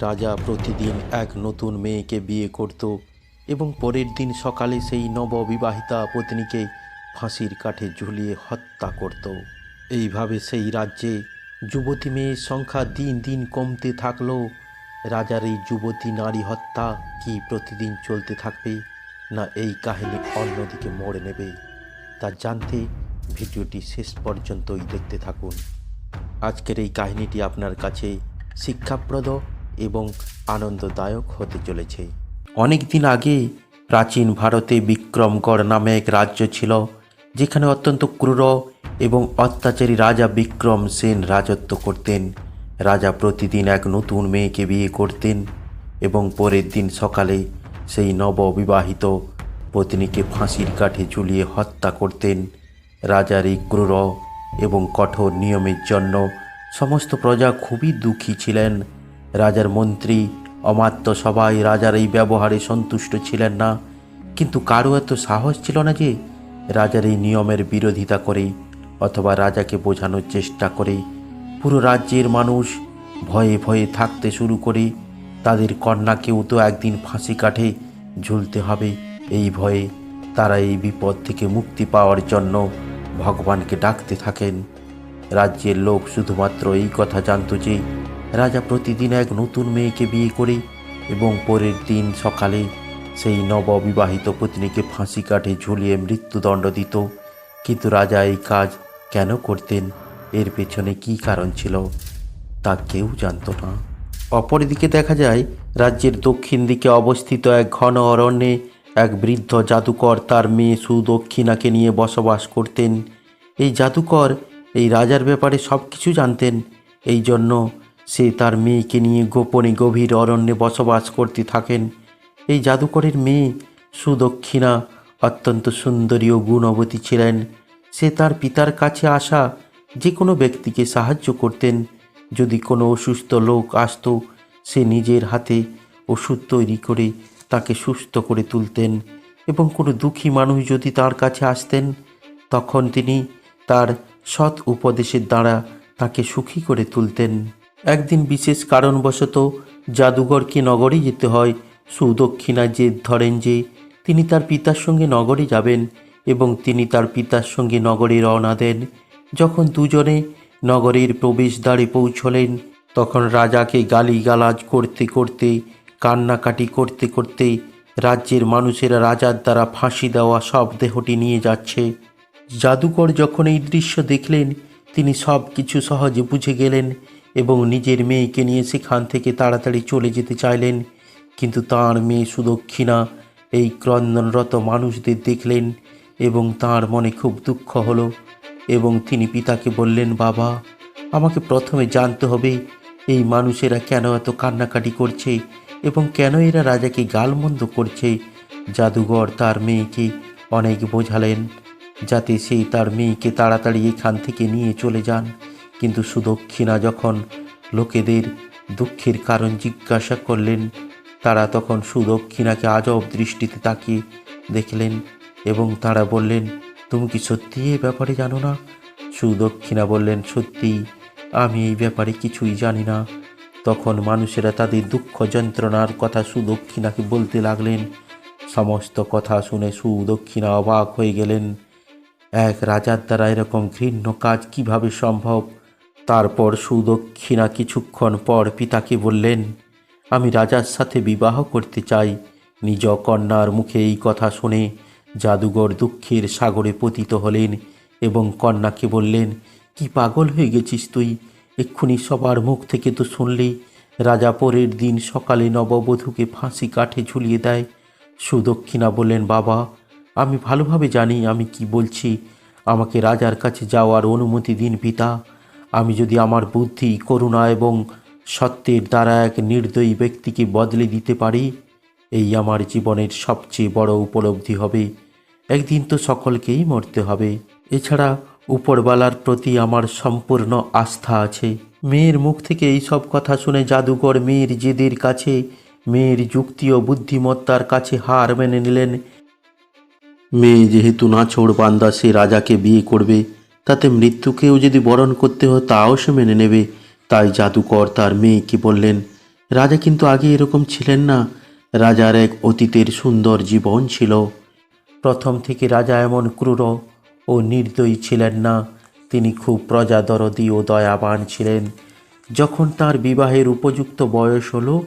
রাজা প্রতিদিন এক নতুন মেয়েকে বিয়ে করত এবং পরের দিন সকালে সেই নববিবাহিতা পত্নীকে ফাঁসির কাঠে ঝুলিয়ে হত্যা করত। এইভাবে সেই রাজ্যে যুবতী মেয়ের সংখ্যা দিন দিন কমতে থাকল। রাজার এই যুবতী নারী হত্যা কি প্রতিদিন চলতে থাকবে, না এই কাহিনী অন্যদিকে মোড় নেবে, তা জানতে ভিডিওটি শেষ পর্যন্তই দেখতে থাকুন। আজকের এই কাহিনীটি আপনার কাছে শিক্ষাপ্রদ এবং আনন্দদায়ক হতে চলেছে। অনেক দিন আগে প্রাচীন ভারতে বিক্রমগড় নামে এক রাজ্য ছিল, যেখানে অত্যন্ত ক্রূর এবং অত্যাচারী রাজা বিক্রম সেন রাজত্ব করতেন। রাজা প্রতিদিন এক নতুন মেয়েকে বিয়ে করতেন এবং পরের দিন সকালে সেই নববিবাহিত পত্নীকে ফাঁসির কাঠে ঝুলিয়ে হত্যা করতেন। রাজার এই ক্রূর এবং কঠোর নিয়মের জন্য সমস্ত প্রজা খুবই দুঃখী ছিলেন। রাজার মন্ত্রী, অমাত্য সবাই রাজার এই ব্যবহারে সন্তুষ্ট ছিলেন না। কিন্তু কারও এত সাহস ছিল না যে রাজার এই নিয়মের বিরোধিতা করে অথবা রাজাকে বোঝানোর চেষ্টা করে। পুরো রাজ্যের মানুষ ভয়ে ভয়ে থাকতে শুরু করে। তাদের কন্যাকেও তো একদিন ফাঁসি কাঠে ঝুলতে হবে। এই ভয়ে তারা এই বিপদ থেকে মুক্তি পাওয়ার জন্য ভগবানকে ডাকতে থাকেন। রাজ্যের লোক শুধুমাত্র এই কথা জানত যে রাজা প্রতিদিন এক নতুন মেয়েকে বিয়ে করে এবং পরের দিন সকালে সেই নববিবাহিত পত্নীকে ফাঁসি কাঠে ঝুলিয়ে মৃত্যুদণ্ড দিত। কিন্তু রাজা এই কাজ কেন করতেন? এর পেছনে কী কারণ ছিল তা কেউ জানতো না। অপরদিকে দেখা যায়, রাজ্যের দক্ষিণ দিকে অবস্থিত এক ঘন অরণ্যে এক বৃদ্ধ জাদুকর তার মেয়ে সুদক্ষিণাকে নিয়ে বসবাস করতেন। এই জাদুকর এই রাজার ব্যাপারে সব কিছু জানতেন। এই জন্য সে তার মেয়েকে নিয়ে গোপনে গভীর অরণ্যে বসবাস করতে থাকেন। এই জাদুকরের মেয়ে সুদক্ষিণা অত্যন্ত সুন্দরী ও গুণবতী ছিলেন। সে তার পিতার কাছে আসা যে কোনো ব্যক্তিকে সাহায্য করতেন। যদি কোনো অসুস্থ লোক আসতো, সে নিজের হাতে ওষুধ তৈরি করে তাকে সুস্থ করে তুলতেন এবং কোনো দুঃখী মানুষ যদি তার কাছে আসতেন, তখন তিনি তার সৎ উপদেশের দ্বারা তাকে সুখী করে তুলতেন। একদিন বিশেষ কারণবশত জাদুঘরকে নগরে যেতে হয়। সুদক্ষিণা জেদ ধরেন যে তিনি তার পিতার সঙ্গে নগরে যাবেন এবং তিনি তার পিতার সঙ্গে নগরে রওনা দেন। যখন দুজনে নগরের প্রবেশদ্বারে পৌঁছলেন, তখন রাজাকে গালিগালাজ করতে করতে, কান্নাকাটি করতে করতে রাজ্যের মানুষেরা রাজার দ্বারা ফাঁসি দেওয়া সব দেহটি নিয়ে যাচ্ছে। জাদুকর যখন এই দৃশ্য দেখলেন, তিনি সব কিছু সহজে বুঝে গেলেন এবং নিজের মেয়েকে নিয়ে সেখান থেকে তাড়াতাড়ি চলে যেতে চাইলেন। কিন্তু তাঁর মেয়ে সুদক্ষিণা এই ক্রন্দনরত মানুষদের দেখলেন এবং তার মনে খুব দুঃখ হলো এবং তিনি পিতাকে বললেন, বাবা, আমাকে প্রথমে জানতে হবে এই মানুষেরা কেন এত কান্নাকাটি করছে এবং কেন এরা রাজাকে গালমন্দ করছে? জাদুঘর তার মেয়েকে অনেক বোঝালেন, যাতে সে তার মেয়েকে তাড়াতাড়ি এখান থেকে নিয়ে চলে যান। কিন্তু সুদক্ষিণা যখন লোকেদের দুঃখের কারণ জিজ্ঞাসা করলেন, তারা তখন সুদক্ষিণাকে আজব দৃষ্টিতে তাকিয়ে দেখলেন এবং তারা বললেন, তুমি কি সত্যি এ ব্যাপারে জানো না? সুদক্ষিণা বললেন, সত্যি, আমি এই ব্যাপারে কিছুই জানি না। তখন মানুষেরা তাদের দুঃখ যন্ত্রণার কথা সুদক্ষিণাকে বলতে লাগলেন। সমস্ত কথা শুনে সুদক্ষিণা অবাক হয়ে গেলেন। এক রাজার দ্বারা এরকম ঘৃণ্য কাজ কীভাবে সম্ভব? তারপর সুদক্ষিণা কিছুক্ষণ পর পিতাকে বললেন, আমি রাজার সাথে বিবাহ করতে চাই। নিজ কন্যার মুখে এই কথা শুনে জাদুঘর দুঃখের সাগরে পতিত হলেন এবং কন্যাকে বললেন, কি পাগল হয়ে গেছিস তুই? এক্ষুনি সবার মুখ থেকে তো শুনলি। রাজা পরের দিন সকালে নববধূকে ফাঁসি কাঠে ঝুলিয়ে দেয়। সুদক্ষিণা বললেন, বাবা, আমি ভালোভাবে জানি আমি কি বলছি। আমাকে রাজার কাছে যাওয়ার অনুমতি দিন পিতা। আমি যদি আমার বুদ্ধি, করুণা এবং সত্যের দ্বারা এক নির্দয়ী ব্যক্তিকে বদলে দিতে পারি, এই আমার জীবনের সবচেয়ে বড় উপলব্ধি হবে। একদিন তো সকলকেই মরতে হবে। এছাড়া উপরবালার প্রতি আমার সম্পূর্ণ আস্থা আছে। মেয়ের মুখ থেকে এই সব কথা শুনে জাদুকর মেয়ের জেদের কাছে, মেয়ের যুক্তি ও বুদ্ধিমত্তার কাছে হার মেনে নিলেন। মেয়ে যেহেতু নাছোড় বান্দা, সে রাজাকে বিয়ে করবে। তাতে মৃত্যুকেও যদি বরণ করতে হয়, তাও সে মেনে নেবে। তাই জাদুকর তার মেয়েকে বললেন, রাজা কিন্তু আগে এরকম ছিলেন না। রাজার এক অতীতের সুন্দর জীবন ছিল। প্রথম থেকে রাজা এমন ক্রূর ও নির্দয়ী ছিলেন না। তিনি খুব প্রজাদরদী ও দয়াবান ছিলেন। যখন তার বিবাহের উপযুক্ত বয়স হলো,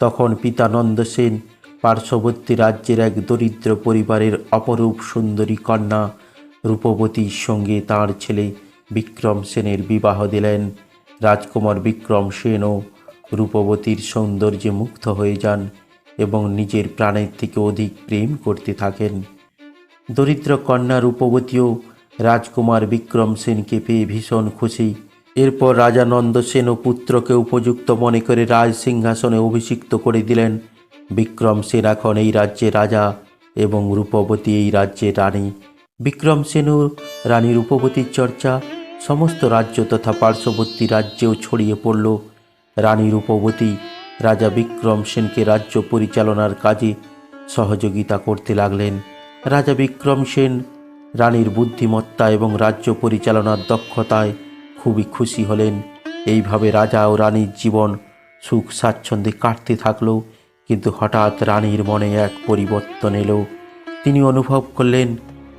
তখন পিতা নন্দ সেন পার্শ্ববর্তী রাজ্যের এক দরিদ্র পরিবারের অপরূপ সুন্দরী কন্যা রূপবতীর সঙ্গে তার ছেলে বিক্রম সেনের বিবাহ দিলেন। রাজকুমার বিক্রম সেনও রূপবতীর সৌন্দর্যে মুগ্ধ হয়ে যান এবং নিজের প্রাণের থেকে অধিক প্রেম করতে থাকেন। দরিদ্র কন্যা রূপবতীও রাজকুমার বিক্রম সেনকে পেয়ে ভীষণ খুশি। এরপর রাজা নন্দসেন ও পুত্রকে উপযুক্ত মনে করে রাজ সিংহাসনে অভিষিক্ত করে দিলেন। বিক্রম সেন এখন এই রাজ্যের রাজা এবং রূপবতী এই রাজ্যের রানী। বিক্রম সেন রানী রূপবতীর চর্চা, সমস্ত রাজ্য তথা পার্শ্ববর্তী রাজ্যেও ছড়িয়ে পড়ল। রানী রূপবতী রাজা বিক্রম সেনকে রাজ্য পরিচালনার কাজে সহযোগিতা করতে লাগলেন। রাজা বিক্রম সেন রানীর বুদ্ধিমত্তা এবং রাজ্য পরিচালনার দক্ষতায় খুবই খুশি হলেন। এইভাবে রাজা ও রানীর জীবন সুখ স্বাচ্ছন্দ্যে কাটতে থাকল, কিন্তু হঠাৎ রানীর মনে এক পরিবর্তন এলো। তিনি অনুভব করলেন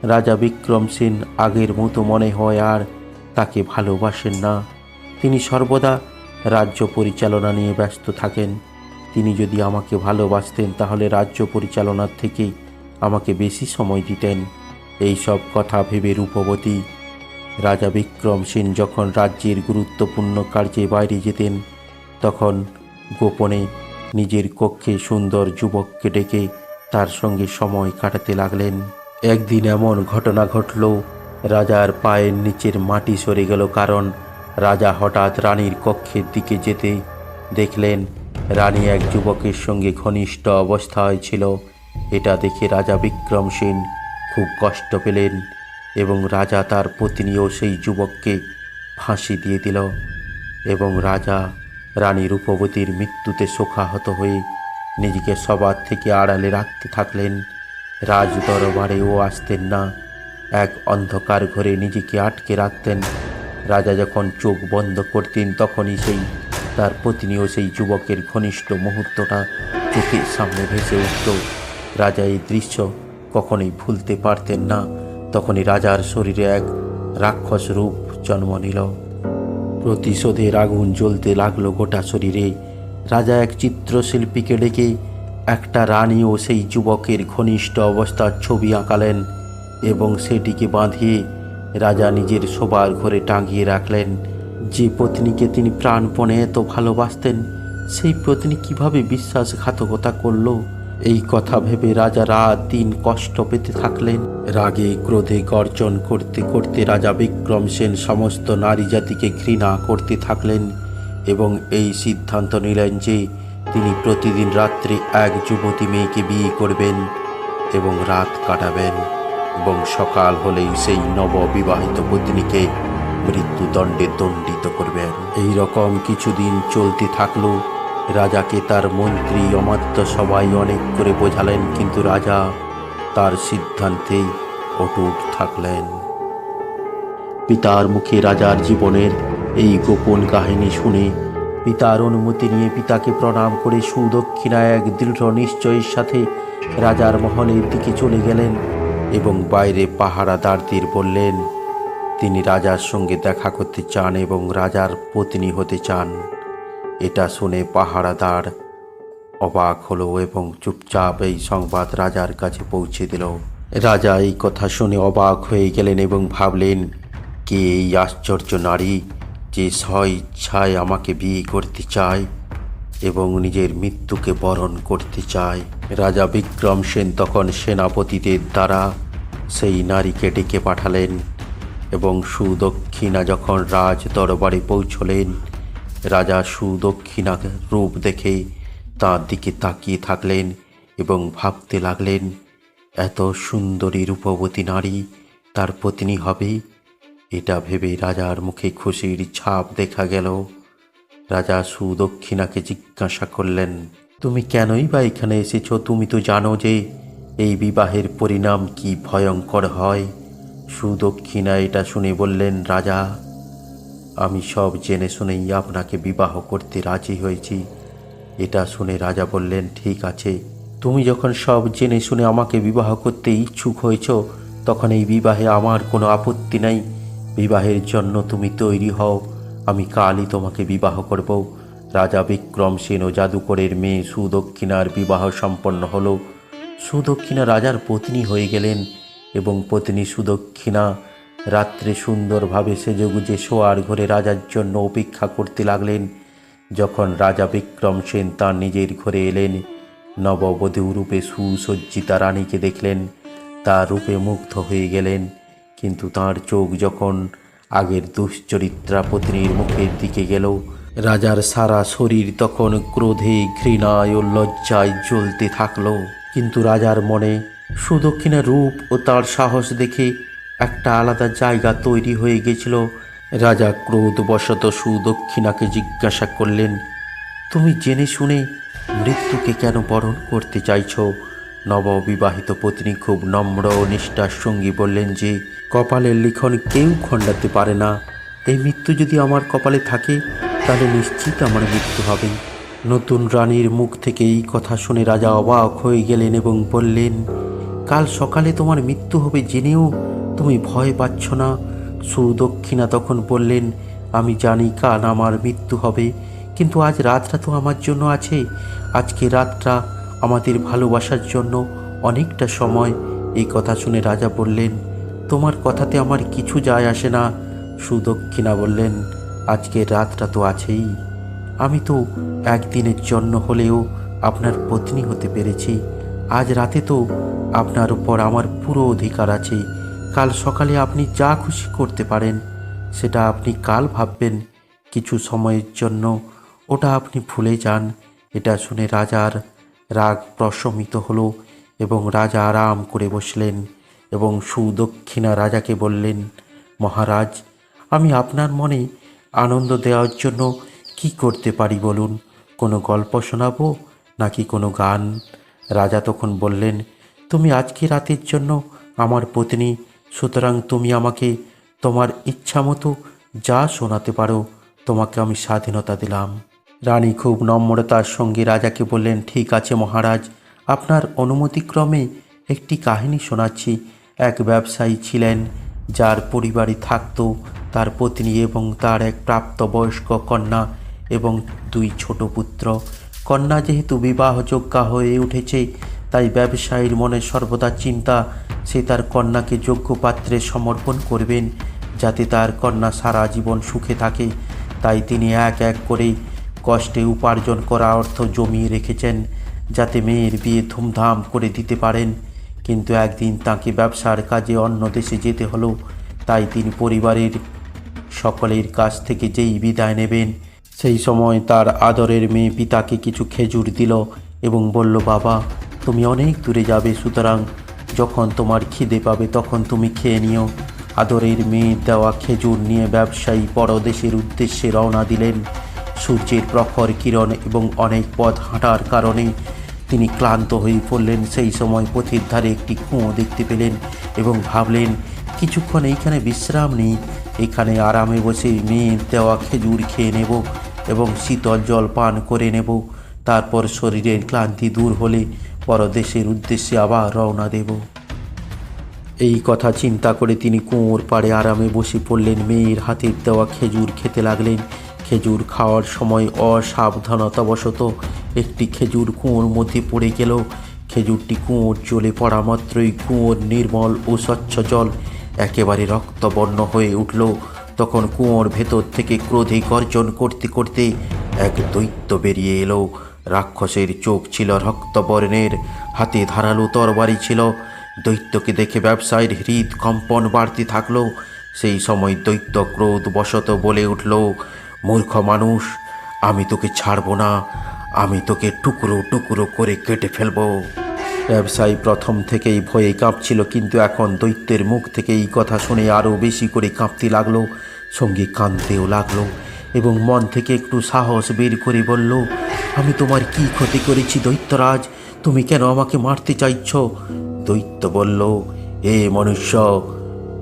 রাজা বিক্রম সেন আগের মতো মনে হয় আর তাকে ভালোবাসেন না। তিনি সর্বদা রাজ্য পরিচালনা নিয়ে ব্যস্ত থাকেন। তিনি যদি আমাকে ভালোবাসতেন, তাহলে রাজ্য পরিচালনার থেকে আমাকে বেশি সময় দিতেন। এই সব কথা ভেবে রূপবতী রাজা বিক্রম সেন যখন রাজ্যের গুরুত্বপূর্ণ কার্যে বাইরে যেতেন, তখন গোপনে নিজের কক্ষে সুন্দর যুবককে ডেকে তার সঙ্গে সময় কাটাতে লাগলেন। একদিন এমন ঘটনা ঘটল, রাজার পায়ের নিচের মাটি সরে গেল কারণ রাজা হঠাৎ রানীর কক্ষের দিকে যেতে দেখলেন, রানী এক যুবকের সঙ্গে ঘনিষ্ঠ অবস্থায় ছিল। এটা দেখে রাজা বিক্রম সেন খুব কষ্ট পেলেন এবং রাজা তার পত্নীও সেই যুবককে ফাঁসি দিয়ে দিল এবং রাজা রানী রূপবতীর মৃত্যুতে শোকাহত হয়ে নিজেকে সবার থেকে আড়ালে রাখতে থাকলেন। রাজ দরবারেও আসতেন না। এক অন্ধকার ঘরে নিজেকে আটকে রাখতেন। রাজা যখন চোখ বন্ধ করতেন, তখনই সেই, তার পত্নীও সেই যুবকের ঘনিষ্ঠ মুহূর্তটা চোখের সামনে ভেসে উঠত। রাজা এই দৃশ্য কখনোই ভুলতে পারতেন না। তখনই রাজার শরীরে এক রাক্ষস রূপ জন্ম নিল। প্রতিশোধের আগুন জ্বলতে লাগল গোটা শরীরে। রাজা এক চিত্রশিল্পীকে ডেকে একটা রানী ও সেই যুবকের ঘনিষ্ঠ অবস্থার ছবি আঁকালেন এবং সেটিকে বাঁধিয়ে রাজা নিজের শোবার ঘরে টাঙিয়ে রাখলেন। যে পত্নীকে তিনি প্রাণপণে এত ভালোবাসতেন, সেই পত্নী কীভাবে বিশ্বাসঘাতকতা করল? এই কথা ভেবে রাজা রাত দিন কষ্ট পেতে থাকলেন। রাগে ক্রোধে গর্জন করতে করতে রাজা বিক্রম সেন সমস্ত নারী জাতিকে ঘৃণা করতে থাকলেন এবং এই সিদ্ধান্ত নিলেন যে তিনি প্রতিদিন রাত্রে এক যুবতী মেয়েকে বিয়ে করবেন এবং রাত কাটাবেন এবং সকাল হলেই সেই নববিবাহিত পত্নীকে মৃত্যুদণ্ডে দণ্ডিত করবেন। এই রকম কিছুদিন চলতে থাকল। রাজাকে তার মন্ত্রী অমাত্য সবাই অনেক করে বোঝালেন, কিন্তু রাজা তার সিদ্ধান্তেই অটুট থাকলেন। পিতার মুখে রাজার জীবনের এই গোপন কাহিনী শুনে পিতার অনুমতি নিয়ে পিতাকে প্রণাম করে সুদক্ষিণা এক দৃঢ় নিশ্চয়ের সাথে রাজার মহলের দিকে চলে গেলেন এবং বাইরে পাহারাদারদের বললেন, তিনি রাজার সঙ্গে দেখা করতে চান এবং রাজার পত্নী হতে চান। এটা শুনে পাহারাদার অবাক হলো এবং চুপচাপ এই সংবাদ রাজার কাছে পৌঁছে দিল। রাজা এই কথা শুনে অবাক হয়ে গেলেন এবং ভাবলেন, কে এই আশ্চর্য নারী? যে স্বইচ্ছায় আমাকে বিয়ে করতে চায় এবং নিজের মৃত্যুকে বরণ করতে চায়। রাজা বিক্রম সেন তখন সেনাপতিদের দ্বারা সেই নারীকে ডেকে পাঠালেন এবং সুদক্ষিণা যখন রাজ দরবারে পৌঁছলেন, রাজা সুদক্ষিণা রূপ দেখে তার দিকে তাকিয়ে থাকলেন এবং ভাবতে লাগলেন, এত সুন্দরী রূপবতী নারী, তার পত্নী হবে এটা ভেবে রাজার মুখে খুশির ছাপ দেখা গেল। রাজা সুদক্ষিণাকে জিজ্ঞাসা করলেন, তুমি কেনই বা এখানে এসেছ? তুমি তো জানো যে এই বিবাহের পরিণাম কি ভয়ঙ্কর হয়। সুদক্ষিণা এটা শুনে বললেন, রাজা, আমি সব জেনে শুনেই আপনাকে বিবাহ করতে রাজি হয়েছি। এটা শুনে রাজা বললেন, ঠিক আছে। তুমি যখন সব জেনে শুনে আমাকে বিবাহ করতে ইচ্ছুক হয়েছ, তখন এই বিবাহে আমার কোনো আপত্তি নাই। বিবাহের জন্য তুমি তৈরি হও। আমি কালই তোমাকে বিবাহ করব। রাজা বিক্রমসেন ও জাদুকরের মেয়ে সুদক্ষিণার বিবাহ সম্পন্ন হল। সুদক্ষিণা রাজার পত্নী হয়ে গেলেন এবং পত্নী সুদক্ষিণা রাত্রে সুন্দরভাবে সেজেগুজে শোয়ার ঘরে রাজার জন্য অপেক্ষা করতে লাগলেন। যখন রাজা বিক্রম সেন তার নিজের ঘরে এলেন, নববধূ রূপে সুসজ্জিতা রানীকে দেখলেন। তার রূপে মুগ্ধ হয়ে গেলেন। কিন্তু তার চোখ যখন আগের দুশ্চরিত্রা পত্নীর মুখের দিকে গেল, রাজার সারা শরীর তখন ক্রোধে, ঘৃণায় ও লজ্জায় জ্বলতে থাকল। কিন্তু রাজার মনে সুদক্ষিণা রূপ ও তার সাহস দেখে একটা আলাদা জায়গা তৈরি হয়ে গেছিল। রাজা ক্রোধবশত সুদক্ষিণাকে জিজ্ঞাসা করলেন, তুমি জেনে শুনে মৃত্যুকে কেন বরণ করতে চাইছ? নববিবাহিত পত্নী খুব নম্র ও নিষ্ঠার সঙ্গী বললেন যে কপালের লিখন কেউ খণ্ডাতে পারে না। এই মৃত্যু যদি আমার কপালে থাকে, তাহলে নিশ্চিত আমার মৃত্যু হবে। নতুন রানীর মুখ থেকে এই কথা শুনে রাজা অবাক হয়ে গেলেন এবং বললেন, কাল সকালে তোমার মৃত্যু হবে জেনেও তুমি ভয় পাচ্ছ না? সুদক্ষিণা তখন বললেন, আমি জানি কাল আমার মৃত্যু হবে, কিন্তু আজ রাতটা তো আমার জন্য আছে। আজকে রাতটা আমাদের ভালোবাসার জন্য অনেকটা সময়। এই কথা শুনে রাজা বললেন তোমার কথাতে আমার কিছু যায় আসে না। সুদক্ষিণা বললেন, আজকে রাতটা তো আছেই। আমি তো একদিনের জন্য হলেও আপনার পত্নী হতে পেরেছি। আজ রাতে তো আপনার উপর আমার পুরো অধিকার আছে। কাল সকালে আপনি যা খুশি করতে পারেন, সেটা আপনি কাল ভাববেন। কিছু সময়ের জন্য ওটা আপনি ভুলে যান। এটা শুনে রাজার রাগ প্রশমিত হলো এবং রাজা আরাম করে বসলেন। এবং সুদক্ষিণা রাজাকে বললেন, মহারাজ, আমি আপনার মনে আনন্দ দেওয়ার জন্য কি করতে পারি বলুন? কোনো গল্প শোনাবো নাকি কোনো গান? রাজা তখন বললেন, তুমি আজকে রাতের জন্য আমার পত্নী, সুতরাং তুমি আমাকে তোমার ইচ্ছা মতো যা শোনাতে পারো, তোমাকে আমি স্বাধীনতা দিলাম। রানী খুব নম্রতার সঙ্গে রাজাকে বললেন, ঠিক আছে মহারাজ, আপনার অনুমতিক্রমে একটি কাহিনী শোনাচ্ছি। এক ব্যবসায়ী ছিলেন, যার পরিবারে থাকতো, তার পত্নী এবং তার এক প্রাপ্তবয়স্ক কন্যা এবং দুই ছোট পুত্র। কন্যা যেহেতু বিবাহযোগ্যা হয়ে উঠেছে, তাই ব্যবসায়ীর মনে সর্বদা চিন্তা, সে তার কন্যাকে যোগ্য পাত্রে সমর্পণ করবেন, যাতে তার কন্যা সারা জীবন সুখে থাকে। তাই তিনি এক এক করে কষ্টে উপার্জন করা অর্থ জমিয়ে রেখেছেন, যাতে মেয়ের বিয়ে ধুমধাম করে দিতে পারেন। কিন্তু একদিন তাকে ব্যবসার কাজে অন্য দেশে যেতে হলো। তাই তিনি পরিবারের সকলের কাছ থেকে যেই বিদায় নেবেন, সেই সময় তার আদরের মেয়ে পিতাকে কিছু খেজুর দিল এবং বলল, বাবা, তুমি অনেক দূরে যাবে, সুতরাং যখন তোমার খিদে পাবে তখন তুমি খেয়ে নিও। আদরের মেয়ে দেওয়া খেজুর নিয়ে ব্যবসায়ী পরদেশের উদ্দেশ্যে রওনা দিলেন। সূর্যের প্রখর কিরণ এবং অনেক পথ হাঁটার কারণে তিনি ক্লান্ত হয়ে পড়লেন। সেই সময় পথের ধারে একটি কুঁয়ো দেখতে পেলেন এবং ভাবলেন, কিছুক্ষণ এইখানে বিশ্রাম নিই। এখানে আরামে বসে মেয়ের দেওয়া খেজুর খেয়ে নেব এবং শীতল জল পান করে নেব। তারপর শরীরের ক্লান্তি দূর হলে পরদেশের উদ্দেশ্যে আবার রওনা দেব এই কথা চিন্তা করে তিনি কুঁয়োর পাড়ে আরামে বসে পড়লেন। মেয়ের হাতের দেওয়া খেজুর খেতে লাগলেন। খেজুর খাওয়ার সময় অসাবধানতাবশত একটি খেজুর কুঁয়োর মধ্যে পড়ে গেল। খেজুরটি কুঁয়োর জলে পড়া মাত্রই কুঁয়োর নির্মল ও স্বচ্ছ জল একেবারে রক্তবর্ণ হয়ে উঠল। তখন কুঁয়োর ভেতর থেকে ক্রোধে গর্জন করতে করতে এক দৈত্য বেরিয়ে এলো। রাক্ষসের চোখ ছিল রক্তবর্ণের, হাতে ধারালো তরবারি ছিল। দৈত্যকে দেখে ব্যবসায়ীর হৃদ কম্পন বাড়তে থাকল। সেই সময় দৈত্য ক্রোধ বশত বলে উঠল মূর্খ মানুষ, আমি তোকে ছাড়বো না, আমি তোকে টুকরো টুকরো করে কেটে ফেলব। ব্যবসায়ী প্রথম থেকেই ভয়ে কাঁপছিল, কিন্তু এখন দৈত্যের মুখ থেকে এই কথা শুনে আরও বেশি করে কাঁপতে লাগল, সঙ্গে কাঁদতেও লাগল, এবং মন থেকে একটু সাহস বের করে বলল, আমি তোমার কি ক্ষতি করেছি দৈত্যরাজ? তুমি কেন আমাকে মারতে চাইছ? দৈত্য বলল, এ মনুষ্য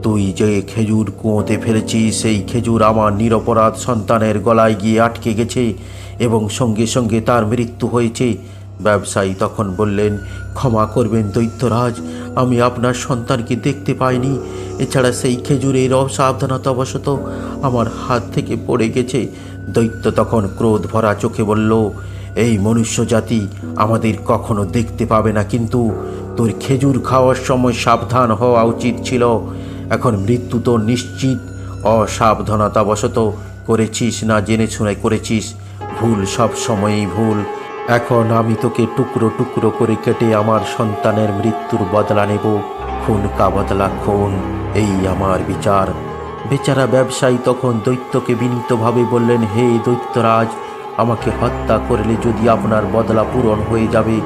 তুই যে খেজুর কুঁয়োতে ফেলেছিস সেই খেজুর আমার নিরপরাধ সন্তানের গলায় গিয়ে আটকে গেছে এবং সঙ্গে সঙ্গে তার মৃত্যু হয়েছে। ব্যবসায়ী তখন বললেন, ক্ষমা করবেন দৈত্যরাজ, আমি আপনার সন্তানকে দেখতে পাইনি। এছাড়া সেই খেজুরের অসাবধানতাবশত আমার হাত থেকে পড়ে গেছে। দৈত্য তখন ক্রোধ ভরা চোখে বলল, এই মনুষ্য জাতি আমাদের কখনো দেখতে পাবে না, কিন্তু তোর খেজুর খাওয়ার সময় সাবধান হওয়া উচিত ছিল। এখন মৃত্যু তো নিশ্চিত। অসাবধানতাবশত করেছিস না, জেনে শুনে করেছিস। ভুল সব সময়ই ভুল। এখন আমি তোকে টুকরো টুকরো করে কেটে আমার সন্তানের মৃত্যুর বদলা নেব। খুন কা বদলা খুন, এই আমার বিচার। বেচারা ব্যবসায়ী তখন দৈত্যকে বিনীতভাবে বললেন, হে দৈত্যরাজ, আমাকে হত্যা করলে যদি আপনার বদলা পূরণ হয়ে যাবে,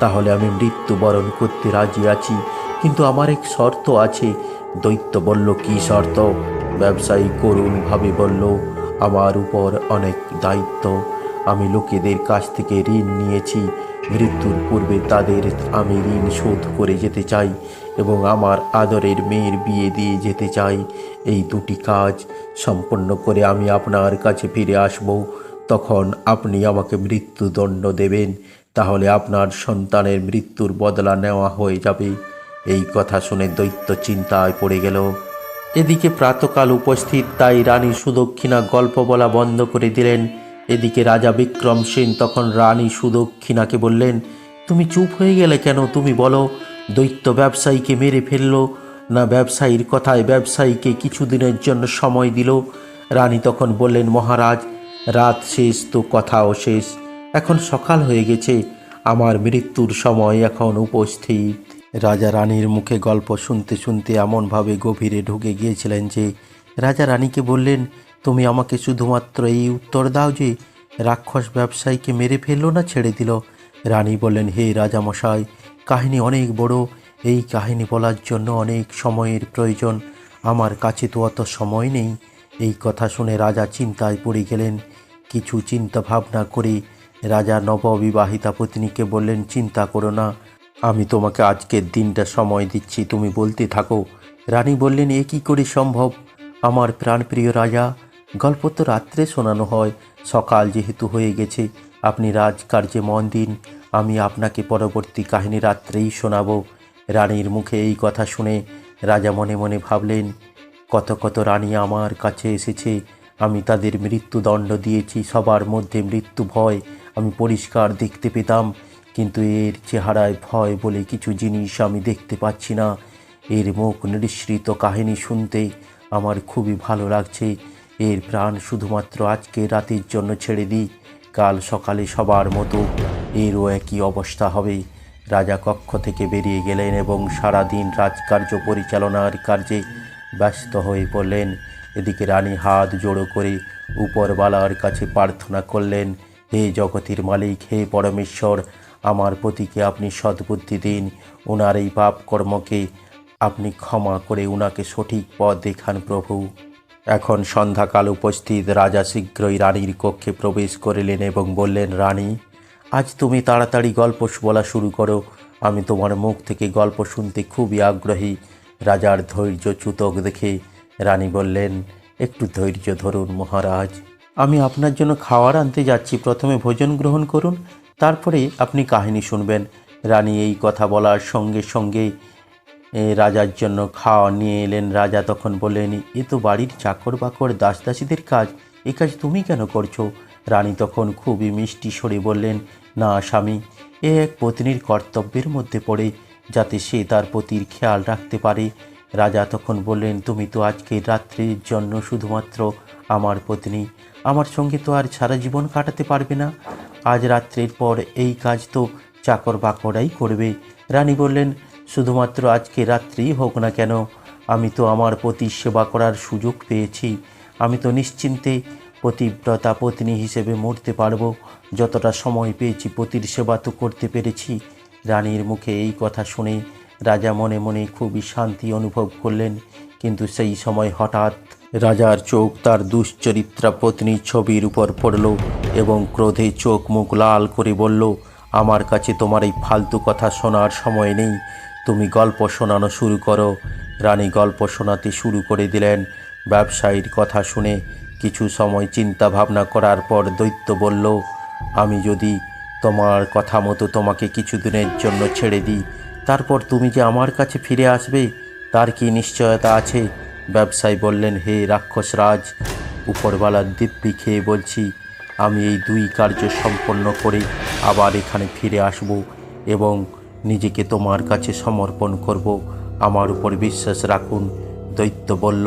তাহলে আমি মৃত্যুবরণ করতে রাজি আছি। কিন্তু আমার এক শর্ত আছে দৈত্য বলল, কি শর্ত? ব্যবসায়ী করুণভাবে বলল, আমার উপর অনেক দায়িত্ব। আমি লোকেদের কাছ থেকে ঋণ নিয়েছি। মৃত্যুর পূর্বে তাদের আমি ঋণ শোধ করে যেতে চাই এবং আমার আদরের মেয়ের বিয়ে দিয়ে যেতে চাই। এই দুটি কাজ সম্পন্ন করে আমি আপনার কাছে ফিরে আসব। তখন আপনি আমাকে মৃত্যুদণ্ড দেবেন। তাহলে আপনার সন্তানের মৃত্যুর বদলা নেওয়া হয়ে যাবে। এই কথা শুনে দৈত্য চিন্তায় পড়ে গেল। এদিকে প্রাতকাল উপস্থিত, তাই রানী সুদক্ষিণা গল্প বলা বন্ধ করে দিলেন। এদিকে রাজা বিক্রম সেন তখন রানী সুদক্ষিণাকে বললেন, তুমি চুপ হয়ে গেলে কেন? তুমি বলো, দৈত্য ব্যবসায়ীকে মেরে ফেলল, না ব্যবসায়ীর কথায় ব্যবসায়ীকে কিছুদিনের জন্য সময় দিল? রানী তখন বললেন, মহারাজ, রাত শেষ তো কথাও শেষ। এখন সকাল হয়ে গেছে, আমার মৃত্যুর সময় এখন উপস্থিত। রাজা রানীর মুখে গল্প শুনতে শুনতে এমনভাবে গভীরে ঢুকে গিয়েছিলেন যে রাজা রানীকে বললেন, তুমি আমাকে শুধুমাত্র এই উত্তর দাও যে রাক্ষস ব্যবসায়ীকে মেরে ফেলল না ছেড়ে দিল? রানী বললেন, হে রাজামশাই, কাহিনী অনেক বড়। এই কাহিনী বলার জন্য অনেক সময়ের প্রয়োজন। আমার কাছে তো অত সময় নেই। এই কথা শুনে রাজা চিন্তায় পড়ে গেলেন। কিছু চিন্তা ভাবনা করে রাজা নববিবাহিতা পত্নীকে বললেন, চিন্তা করো না। আমি তোমাকে আজকের দিনটা সময় দিচ্ছি, তুমি বলতে থাকো। রানী বললেন, এ কী করে সম্ভব? আমার প্রাণপ্রিয় রাজা, গল্প তো রাত্রে শোনানো হয়, সকাল যেহেতু হয়ে গেছে, আপনি রাজকার্যে মন দিন, আমি আপনাকে পরবর্তী কাহিনী রাত্রেই শোনাবো। রানীর মুখে এই কথা শুনে রাজা মনে মনে ভাবলেন, কত কত রানী আমার কাছে এসেছে, আমি তাদের মৃত্যুদণ্ড দিয়েছি, সবার মধ্যে মৃত্যু ভয়, আমি পরিষ্কার দেখতে পেতাম কিন্তু এর চেহারায় ভয় বলে কিছু জিনিস আমি দেখতে পাচ্ছি না। এর মুখ নিঃসৃত কাহিনী শুনতে আমার খুবই ভালো লাগছে। এর প্রাণ শুধুমাত্র আজকে রাতের জন্য ছেড়ে দিই। কাল সকালে সবার মতো এরও একই অবস্থা হবে। রাজা কক্ষ থেকে বেরিয়ে গেলেন এবং সারাদিন রাজকার্য পরিচালনার কার্যে ব্যস্ত হয়ে পড়লেন। এদিকে রানী হাত জোড়ো করে উপরবালার কাছে প্রার্থনা করলেন, হে জগতের মালিক, হে পরমেশ্বর আমার পতিকে আপনি সদ্বুদ্ধি দিন ওনার এই পাপ কর্মকে আপনি ক্ষমা করে উনাকে সঠিক পথ দেখান প্রভু। এখন সন্ধ্যাকাল উপস্থিত, রাজা শীঘ্রই রানীর কক্ষে প্রবেশ করিলেন এবং বললেন, রানী, আজ তুমি তাড়াতাড়ি গল্প বলা শুরু করো। আমি তোমার মুখ থেকে গল্প শুনতে খুবই আগ্রহী। রাজার ধৈর্য চুতক দেখে রানী বললেন, একটু ধৈর্য ধরুন মহারাজ। আমি আপনার জন্য খাওয়ার আনতে যাচ্ছি। প্রথমে ভোজন গ্রহণ করুন তারপরে আপনি কাহিনী শুনবেন। রানী এই কথা বলার সঙ্গে সঙ্গে রাজার জন্য খাওয়া নিয়ে এলেন। রাজা তখন বললেন, এ তো বাড়ির চাকর বাকর দাসদাসীদের কাজ, এ কাজ তুমি কেন করছ? রানী তখন খুবই মিষ্টি স্বরে বললেন, না স্বামী, এ এক পত্নীর কর্তব্যের মধ্যে পড়ে, যাতে সে তার পতির খেয়াল রাখতে পারে। রাজা তখন বললেন, তুমি তো আজকে রাত্রির জন্য শুধুমাত্র আমার পত্নী, আমার সঙ্গে তো আর সারা জীবন কাটাতে পারবে না। আজ রাত্রের পর এই কাজ তো চাকর বাকরাই করবে। রানী বললেন, শুধুমাত্র আজকে রাত্রেই হোক না কেন, আমি তো আমার পতির সেবা করার সুযোগ পেয়েছি। আমি তো নিশ্চিন্তে পতিব্রতা পত্নী হিসেবে মরতে পারব। যতটা সময় পেয়েছি পতির সেবা তো করতে পেরেছি। রানীর মুখে এই কথা শুনে রাজা মনে মনে খুবই শান্তি অনুভব করলেন, কিন্তু সেই সময় হঠাৎ রাজার চোখ তার দুশ্চরিত্রা পত্নীর ছবির উপর পড়ল এবং ক্রোধে চোখ মুখ লাল করে বলল, আমার কাছে তোমার এই ফালতু কথা শোনার সময় নেই। তুমি গল্প শোনানো শুরু করো। রানী গল্প শোনাতে শুরু করে দিলেন। ব্যবসায়ীর কথা শুনে কিছু সময় চিন্তা ভাবনা করার পর দৈত্য বলল, আমি যদি তোমার কথা মতো তোমাকে কিছুদিনের জন্য ছেড়ে দিই, তারপর তুমি যে আমার কাছে ফিরে আসবে, তার কি নিশ্চয়তা আছে? ব্যবসায়ী বললেন, হে রাক্ষস রাজ উপরওয়ালার দিব্যি খেয়ে বলছি, আমি এই দুই কার্য সম্পন্ন করে আবার এখানে ফিরে আসব এবং নিজেকে তোমার কাছে সমর্পণ করব। আমার উপর বিশ্বাস রাখুন। দৈত্য বলল,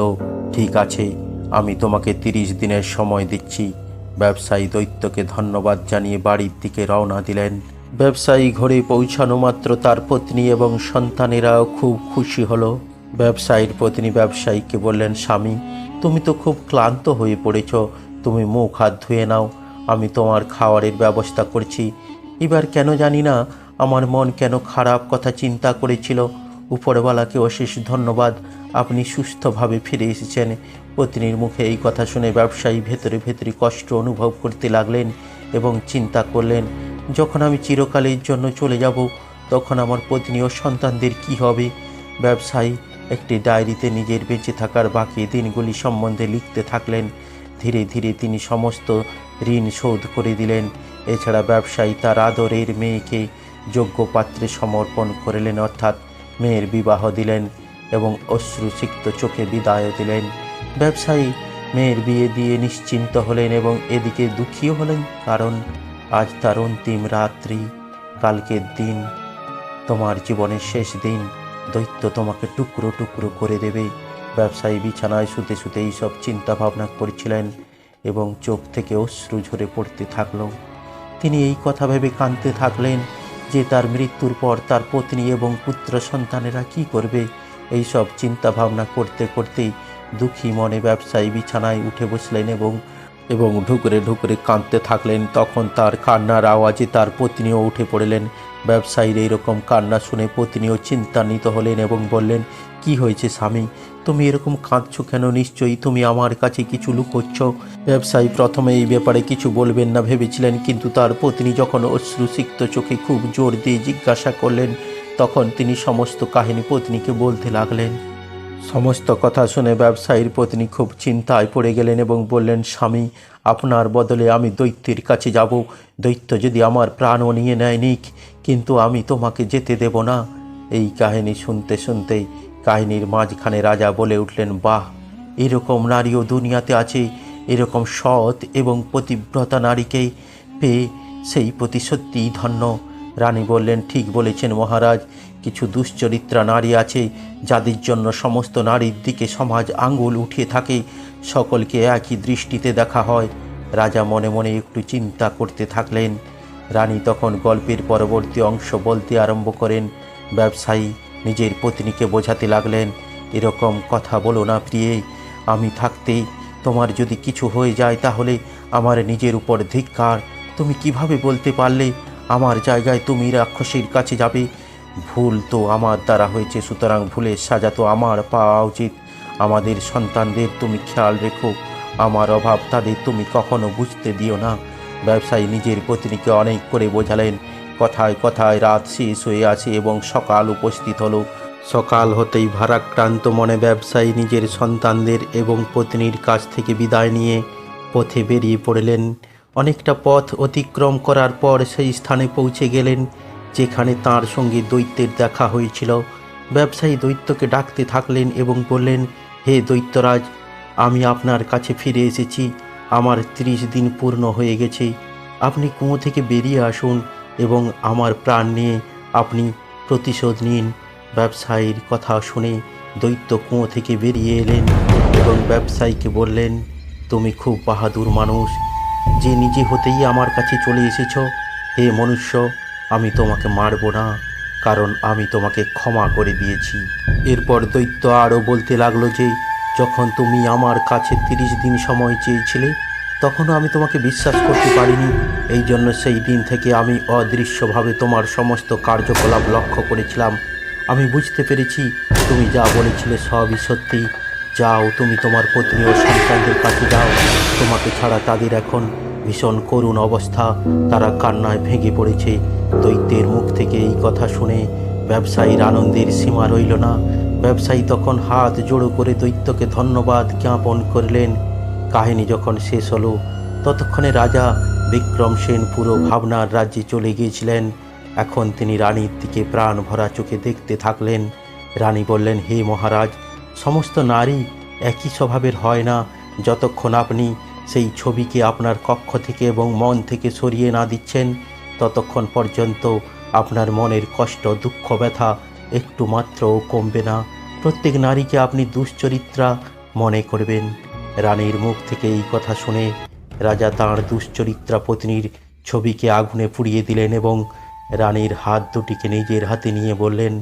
ঠিক আছে, আমি তোমাকে তিরিশ দিনের সময় দিচ্ছি। ব্যবসায়ী দৈত্যকে ধন্যবাদ জানিয়ে বাড়ির দিকে রওনা দিলেন। ব্যবসায়ী ঘরে পৌঁছানো মাত্র তার পত্নী এবং সন্তানেরাও খুব খুশি হলো। ব্যবসায়ীর পত্নী ব্যবসায়ীকে বললেন, স্বামী, তুমি তো খুব ক্লান্ত হয়ে পড়েছ। তুমি মুখ হাত ধুয়ে নাও। আমি তোমার খাওয়ারের ব্যবস্থা করছি। এবার কেন জানি না, আমার মন কেন খারাপ কথা চিন্তা করেছিল। উপরওয়ালাকে অশেষ ধন্যবাদ। আপনি সুস্থভাবে ফিরে এসেছেন। পত্নীর মুখে এই কথা শুনে ব্যবসায়ী ভেতরে ভেতরে কষ্ট অনুভব করতে লাগলেন এবং চিন্তা করলেন, যখন আমি চিরকালের জন্য চলে যাব, তখন আমার পত্নী ও সন্তানদের কি হবে? ব্যবসায়ী একটি ডায়েরিতে নিজের বেঁচে থাকার বাকি দিনগুলি সম্বন্ধে লিখতে থাকলেন। ধীরে ধীরে তিনি সমস্ত ঋণ শোধ করে দিলেন। এছাড়া ব্যবসায়ী তার আদরের মেয়েকে যোগ্য পাত্রে সমর্পণ করলেন, অর্থাৎ মেয়ের বিবাহ দিলেন এবং অশ্রুসিক্ত চোখে বিদায় দিলেন। ব্যবসায়ী মেয়ের বিয়ে দিয়ে নিশ্চিন্ত হলেন এবং এদিকে দুঃখীও হলেন, কারণ আজ তার অন্তিম রাত্রি। কালকের দিন তোমার জীবনের শেষ দিন। দৈত্য তোমাকে টুকরো টুকরো করে দেবে। ব্যবসায়ী বিছানায় শুতে শুতে এইসব চিন্তা ভাবনা করছিলেন এবং চোখ থেকে অশ্রু ঝরে পড়তে থাকল। তিনি এই কথা ভেবে কাঁদতে থাকলেন যে তার মৃত্যুর পর তার পত্নী এবং পুত্র সন্তানেরা কি করবে? এই সব চিন্তা ভাবনা করতে করতেই দুঃখী মনে ব্যবসায়ী বিছানায় উঠে বসলেন এবং এবং ঢুকরে ঢুকরে কাঁদতে থাকলেন। তখন তার কান্নার আওয়াজে তার পত্নীও উঠে পড়লেন। ব্যবসায়ীর এইরকম কান্না শুনে পত্নীও চিন্তান্বিত হলেন এবং বললেন, কি হয়েছে স্বামী? তুমি এরকম কাঁদছো কেন? নিশ্চয়ই তুমি আমার কাছে কিছু লুকোচ্ছ। ব্যবসায়ী প্রথমে এই ব্যাপারে কিছু বলবেন না ভেবেছিলেন, কিন্তু তার পত্নী যখন অশ্রুসিক্ত চোখে খুব জোর দিয়ে জিজ্ঞাসা করলেন, তখন তিনি সমস্ত কাহিনী পত্নীকে বলতে লাগলেন। সমস্ত কথা শুনে ব্যবসায়ীর পত্নী খুব চিন্তায় পড়ে গেলেন এবং বললেন, স্বামী, আপনার বদলে আমি দৈত্যের কাছে যাব। দৈত্য যদি আমার প্রাণও নিয়ে নেয় নিক, কিন্তু আমি তোমাকে যেতে দেব না। এই কাহিনী শুনতে শুনতেই কাহিনীর মাঝখানে রাজা বলে উঠলেন, বাহ, এরকম নারীও দুনিয়াতে আছে। এরকম সৎ এবং পতিব্রতা নারীকে পেয়ে সেই প্রতি সত্যিই ধন্য। রানী বললেন, ঠিক বলেছেন মহারাজ। কিছু দুশ্চরিত্রা নারী আছে, যাদের জন্য সমস্ত নারীর দিকে সমাজ আঙ্গুল উঠিয়ে থাকে। সকলকে একই দৃষ্টিতে দেখা হয়। রাজা মনে মনে একটু চিন্তা করতে থাকলেন। রানী তখন গল্পের পরবর্তী অংশ বলতে আরম্ভ করেন। ব্যবসায়ী নিজের পত্নীকে বোঝাতে লাগলেন, এরকম কথা বলো না প্রিয়ে। আমি থাকতে তোমার যদি কিছু হয়ে যায় তাহলে আমার নিজের উপর ধিক্কার। তুমি কীভাবে বলতে পারলে? আমার জায়গায় তুমি রাক্ষসীর কাছে যাবে। ভুল তো আমার দ্বারা হয়েছে, সুতরাং ভুলের সাজা তো আমার পাওয়া উচিত। আমাদের সন্তানদের তুমি খেয়াল রেখো, আমার অভাব তাদের তুমি কখনো বুঝতে দিও না। ব্যবসায়ী নিজের পত্নীকে অনেক করে বোঝালেন, কথায় কথায় রাত শেষ হয়ে আছে এবং সকাল উপস্থিত হলো। সকাল হতেই ভারাক্রান্ত মনে ব্যবসায়ী নিজের সন্তানদের এবং পত্নীর কাছ থেকে বিদায় নিয়ে পথে বেরিয়ে পড়লেন। অনেকটা পথ অতিক্রম করার পর সেই স্থানে পৌঁছে গেলেন। যেখানে তার সঙ্গে দৈত্যের দেখা হয়েছিল। ব্যবসায়ী দৈত্যকে ডাকতে থাকলেন এবং বললেন, হে দৈত্যরাজ, আমি আপনার কাছে ফিরে এসেছি। আমার ত্রিশ দিন পূর্ণ হয়ে গেছে। আপনি কুয়ো থেকে বেরিয়ে আসুন এবং আমার প্রাণ নিয়ে আপনি প্রতিশোধ নিন। ব্যবসায়ীর কথা শুনে দৈত্য কুঁয়ো থেকে বেরিয়ে এলেন এবং ব্যবসায়ীকে বললেন, তুমি খুব বাহাদুর মানুষ। যে নিজে হতেই আমার কাছে চলে এসেছ, হে মনুষ্য আমি তোমাকে মারব না, কারণ আমি তোমাকে ক্ষমা করে দিয়েছি। এরপর দৈত্য আরও বলতে লাগল যে, যখন তুমি আমার কাছে তিরিশ দিন সময় চেয়েছিলে, তখনও আমি তোমাকে বিশ্বাস করতে পারিনি। এই জন্য সেই দিন থেকে আমি অদৃশ্যভাবে তোমার সমস্ত কার্যকলাপ লক্ষ্য করেছিলাম। আমি বুঝতে পেরেছি, তুমি যা বলেছিলে সবই সত্যি। যাও, তুমি তোমার পত্নী ও সন্তানদের কাছে যাও। তোমাকে ছাড়া তাদের এখন ভীষণ করুণ অবস্থা। তারা কান্নায় ভেঙে পড়েছে। দৈত্যের মুখ থেকে এই কথা শুনে ব্যবসায়ীর আনন্দের সীমা রইল না। ব্যবসায়ী তখন হাত জোড়ো করে দৈত্যকে ধন্যবাদ জ্ঞাপন করলেন। কাহিনী যখন শেষ হলো, ততক্ষণে রাজা বিক্রম সেন পুরো ভাবনার রাজ্যে চলে গিয়েছিলেন। এখন তিনি রানীর দিকে প্রাণ ভরা চোখে দেখতে থাকলেন। রানী বললেন, হে মহারাজ, সমস্ত নারী একই স্বভাবের হয় না। যতক্ষণ আপনি সেই ছবিকে আপনার কক্ষ থেকে এবং মন থেকে সরিয়ে না দিচ্ছেন ততক্ষণ পর্যন্ত আপনার মনের কষ্ট, দুঃখ, ব্যথা একটু মাত্রও কমবে না। প্রত্যেক নারীকে আপনি দুশ্চরিত্রা মনে করবেন। রানীর মুখ থেকে এই কথা শুনে রাজা তাঁর দুশ্চরিত্রা পত্নীর ছবিকে আগুনে পুড়িয়ে দিলেন এবং রানীর হাত দুটিকে নিজের হাতে নিয়ে বললেন,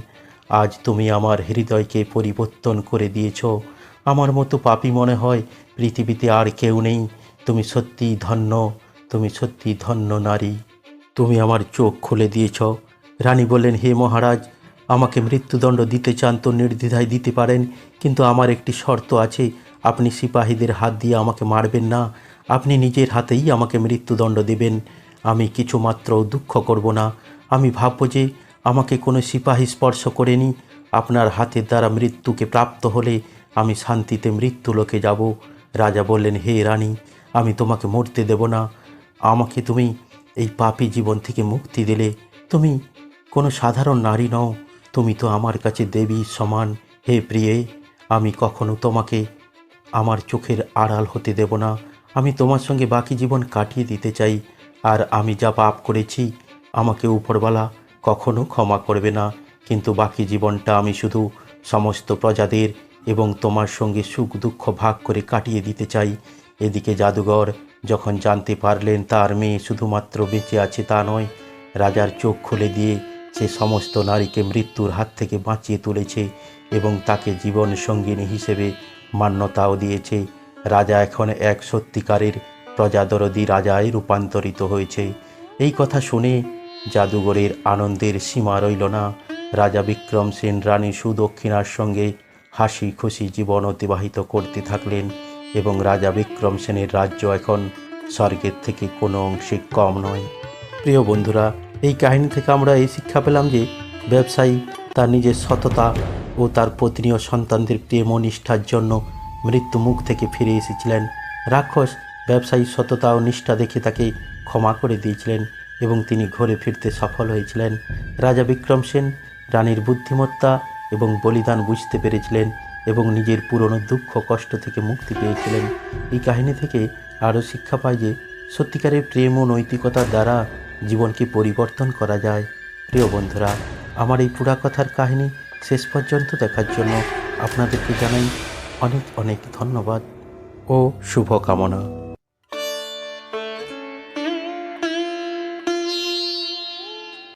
আজ তুমি আমার হৃদয়কে পরিবর্তন করে দিয়েছ। আমার মতো পাপী মনে হয় পৃথিবীতে আর কেউ নেই। তুমি সত্যিই ধন্য, তুমি সত্যি ধন্য নারী। তুমি আমার চোখ খুলে দিয়েছ। রানী বললেন, হে মহারাজ, আমাকে মৃত্যুদণ্ড দিতে চান তো নির্দ্বিধায় দিতে পারেন, কিন্তু আমার একটি শর্ত আছে। আপনি সিপাহীদের হাত দিয়ে আমাকে মারবেন না। আপনি নিজের হাতেই আমাকে মৃত্যুদণ্ড দেবেন। আমি কিছুমাত্র দুঃখ করব না। আমি ভাবব যে আমাকে কোনো সিপাহী স্পর্শ করেনি। আপনার হাতের দ্বারা মৃত্যুকে প্রাপ্ত হলে আমি শান্তিতে মৃত্যুলোকে যাব। রাজা বললেন, হে রানী, আমি তোমাকে মরতে দেব না। আমাকে তুমি এই পাপী জীবন থেকে মুক্তি দিলে তুমি কোনো সাধারণ নারী নও। তুমি তো আমার কাছে দেবী সমান। হে প্রিয়ে, আমি কখনো তোমাকে আমার চোখের আড়াল হতে দেব না। আমি তোমার সঙ্গে বাকি জীবন কাটিয়ে দিতে চাই। আর আমি যা পাপ করেছি, আমাকে উপরওয়ালা কখনো ক্ষমা করবে না। কিন্তু বাকি জীবনটা আমি শুধু সমস্ত প্রজাদের এবং তোমার সঙ্গে সুখ দুঃখ ভাগ করে কাটিয়ে দিতে চাই। এদিকে জাদুঘর যখন জানতে পারলেন তার মেয়ে শুধুমাত্র বেঁচে আছে তা নয়, রাজার চোখ খুলে দিয়ে সে সমস্ত নারীকে মৃত্যুর হাত থেকে বাঁচিয়ে তুলেছে এবং তাকে জীবন সঙ্গিনী হিসেবে মান্যতাও দিয়েছে। রাজা এখন এক সত্যিকারের প্রজাদরদি রাজায় রূপান্তরিত হয়েছে। এই কথা শুনে জাদুঘরের আনন্দের সীমা রইল না। রাজা বিক্রম সেন রানী সুদক্ষিণার সঙ্গে হাসি খুশি জীবন অতিবাহিত করতে থাকলেন। এবং রাজা বিক্রম সেনের রাজ্য এখন স্বর্গের থেকে কোনো অংশে কম নয়। প্রিয় বন্ধুরা, এই কাহিনী থেকে আমরা এই শিক্ষা পেলাম যে ব্যবসায়ী তার নিজের সততা ও তার পত্নী ও সন্তানদের প্রেম ও নিষ্ঠার জন্য মৃত্যু মুখ থেকে ফিরে এসেছিলেন। রাক্ষস ব্যবসায়ী সততা ও নিষ্ঠা দেখে তাকে ক্ষমা করে দিয়েছিলেন এবং তিনি ঘরে ফিরতে সফল হয়েছিলেন। রাজা বিক্রম সেন রানীর বুদ্ধিমত্তা এবং বলিদান বুঝতে পেরেছিলেন এবং নিজের পুরনো দুঃখ, কষ্ট থেকে মুক্তি পেয়েছিলেন। এই কাহিনী থেকে আরও শিক্ষা পায় যে সত্যিকারের প্রেম ও নৈতিকতার দ্বারা জীবনকে পরিবর্তন করা যায়। প্রিয় বন্ধুরা, আমার এই পুরা কথার কাহিনী শেষ পর্যন্ত দেখার জন্য আপনাদেরকে জানাই অনেক অনেক ধন্যবাদ ও শুভকামনা।